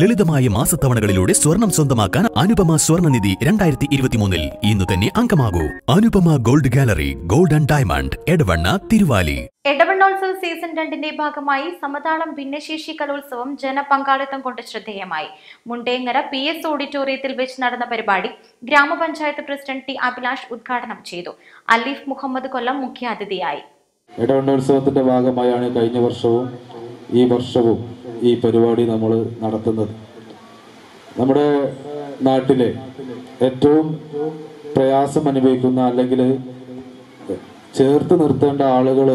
ലളിതമായ മാസത്തവണകളിലൂടെ സ്വർണം സ്വന്തമാക്കാൻ അനുപമ സ്വർണനിധി രണ്ടായിരത്തി ഇരുപത്തിമൂന്നിൽ ഇന്ന് തന്നെ അംഗമാകൂ. Anupama gold gallery gold and diamond Edavanna Thiruvali. എടവണ്ണോത്സവ season രണ്ടിന്റെ ഭാഗമായി സമതാളം ഭിന്നശേഷി കലോത്സവം ജനപങ്കാളിത്തം കൊണ്ട് ശ്രദ്ധേയമായി. മുണ്ടേങ്ങര പി എസ് ഓഡിറ്റോറിയത്തിൽ വെച്ച് നടന്ന പരിപാടി ഗ്രാമപഞ്ചായത്ത് പ്രസിഡന്റ് ടി അഭിലാഷ് ഉദ്ഘാടനം ചെയ്തു. അലീഫ് മുഹമ്മദ് കൊല്ലം മുഖ്യാതിഥിയായി. ഇടവണ്ണോത്സവത്തിന്റെ ഭാഗമായാണ് കഴിഞ്ഞ വർഷവും ഈ വർഷവും ഈ പരിപാടി നമ്മൾ നടത്തുന്നത്. നമ്മുടെ നാട്ടിലെ ഏറ്റവും പ്രയാസം അനുഭവിക്കുന്ന അല്ലെങ്കിൽ ചേർത്ത് നിർത്തേണ്ട ആളുകൾ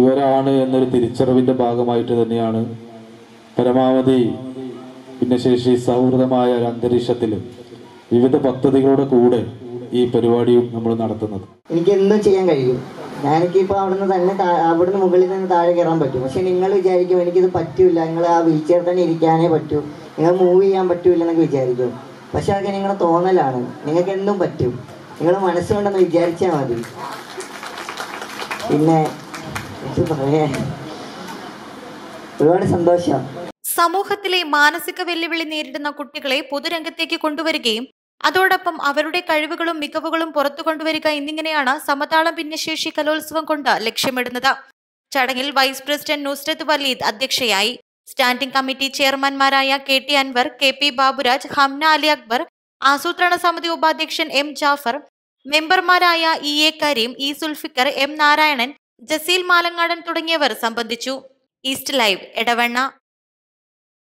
ഇവരാണ് എന്നൊരു തിരിച്ചറിവിന്റെ ഭാഗമായിട്ട് തന്നെയാണ് പരമാവധി ഭിന്നശേഷി സൗഹൃദമായ ഒരു അന്തരീക്ഷത്തിൽ വിവിധ പദ്ധതികളുടെ കൂടെ ഈ പരിപാടിയും നമ്മൾ നടത്തുന്നത്. എനിക്ക് എന്തും ചെയ്യാൻ കഴിയും. ഞാനെനിക്കിപ്പോൾ അവിടുന്ന് തന്നെ അവിടുന്ന് മുകളിൽ നിന്ന് താഴെ കയറാൻ പറ്റും. പക്ഷെ നിങ്ങൾ വിചാരിക്കും എനിക്കിത് പറ്റൂല. നിങ്ങൾ ആ വീൽ ചെയർ തന്നെ ഇരിക്കാനേ പറ്റൂ. നിങ്ങൾ മൂവ് ചെയ്യാൻ പറ്റൂല എന്നൊക്കെ വിചാരിക്കും. പക്ഷെ അതൊക്കെ നിങ്ങളുടെ തോന്നലാണ്. നിങ്ങൾക്ക് എന്തും പറ്റും. നിങ്ങൾ മനസ്സുകൊണ്ടൊന്ന് വിചാരിച്ചാൽ മതി. പിന്നെ ഒരുപാട് സന്തോഷം. സമൂഹത്തിലെ മാനസിക വെല്ലുവിളി നേരിടുന്ന കുട്ടികളെ പൊതുരംഗത്തേക്ക് കൊണ്ടുവരികയും അതോടൊപ്പം അവരുടെ കഴിവുകളും മികവുകളും പുറത്തു കൊണ്ടുവരിക എന്നിങ്ങനെയാണ് സമതാളം ഭിന്നശേഷി കലോത്സവം കൊണ്ട് ലക്ഷ്യമിടുന്നത്. ചടങ്ങിൽ വൈസ് പ്രസിഡന്റ് നുസ്രത്ത് വലീദ് അധ്യക്ഷയായി standing committee ചെയർമാൻമാരായ K T Anwar K P Baburaj Hamna Ali Akbar ആസൂത്രണ സമിതി ഉപാധ്യക്ഷൻ എം ജാഫർ മെമ്പർമാരായ E A Kareem E Sulfikar M Narayanan Jaseel Malangadan തുടങ്ങിയവർ സംബന്ധിച്ചു. East live Edavanna.